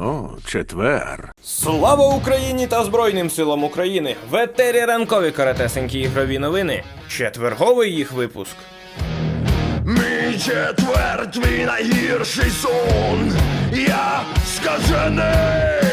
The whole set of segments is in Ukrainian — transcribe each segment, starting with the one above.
О, четвер. Слава Україні та Збройним силам України! В етері ранкові каратесенькі ігрові новини. Четверговий їх випуск. Мій четвер, твій найгірший сон. Я скажений.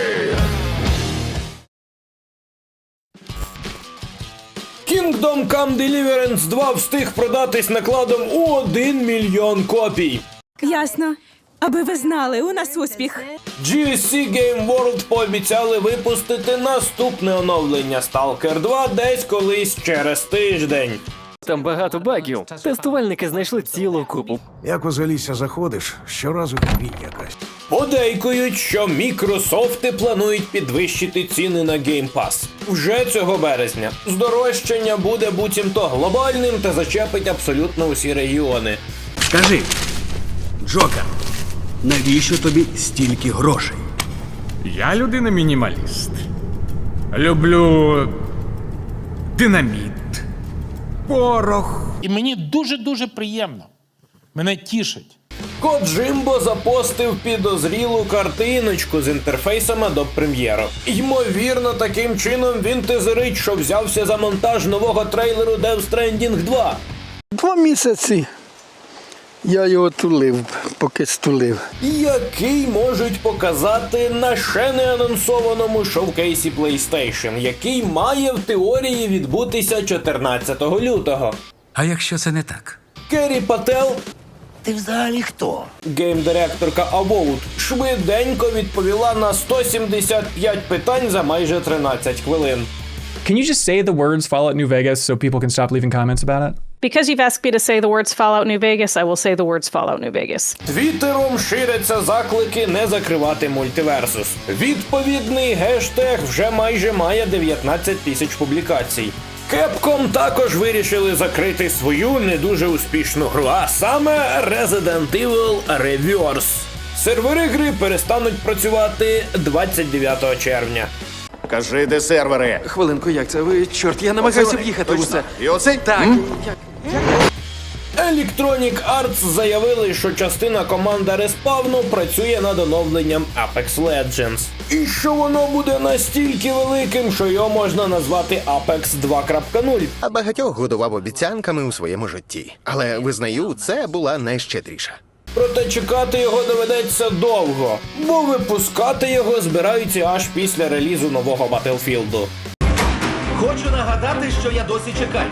Kingdom Come Deliverance 2 встиг продатись накладом у 1 мільйон копій. Ясно. Аби ви знали, у нас успіх. GSC Game World пообіцяли випустити наступне оновлення Stalker 2 десь колись через тиждень. Там багато багів. Тестувальники знайшли цілу купу. Як у залісся заходиш, щоразу хвіль якась. Подейкують, що Мікрософти планують підвищити ціни на Game Pass. Вже цього березня. Здорожчання буде буцімто глобальним та зачепить абсолютно усі регіони. Скажи, Джокер, навіщо тобі стільки грошей? Я людина мінімаліст. Люблю динаміт, порох. І мені дуже-дуже приємно. Мене тішить. Коджимбо запостив підозрілу картиночку з інтерфейсом Adobe Premiere. Ймовірно, таким чином він тизерить, що взявся за монтаж нового трейлеру Death Stranding 2. Два місяці я його тулив, поки стулив. який можуть показати на ще не анонсованому шоукейсі PlayStation, який має в теорії відбутися 14 лютого. А якщо це не так? Керрі Пател, Ти взагалі хто? гейм-директорка Avowed, швиденько відповіла на 175 питань за майже 13 хвилин. Can you just say the words Fallout New Vegas so people can stop leaving comments about it? Because you've asked me to say the words Fallout New Vegas, I will say the words Fallout New Vegas. Твіттером ширяться заклики не закривати мультиверсус. Відповідний гештег вже майже має 19 тисяч публікацій. Capcom також вирішили закрити свою не дуже успішну гру, а саме Resident Evil Reverse. Сервери гри перестануть працювати 29 червня. Кажи, де сервери. Хвилинку, як це? Ви чорт, я намагаюся в'їхати у це. І оцей? Так, Electronic Arts заявили, що частина команди Респавну працює над оновленням Apex Legends. І що воно буде настільки великим, що його можна назвати Apex 2.0. А багатьох годував обіцянками у своєму житті. Але визнаю, це була найщедріша. Проте чекати його доведеться довго, бо випускати його збираються аж після релізу нового Battlefield. Хочу нагадати, що я досі чекаю.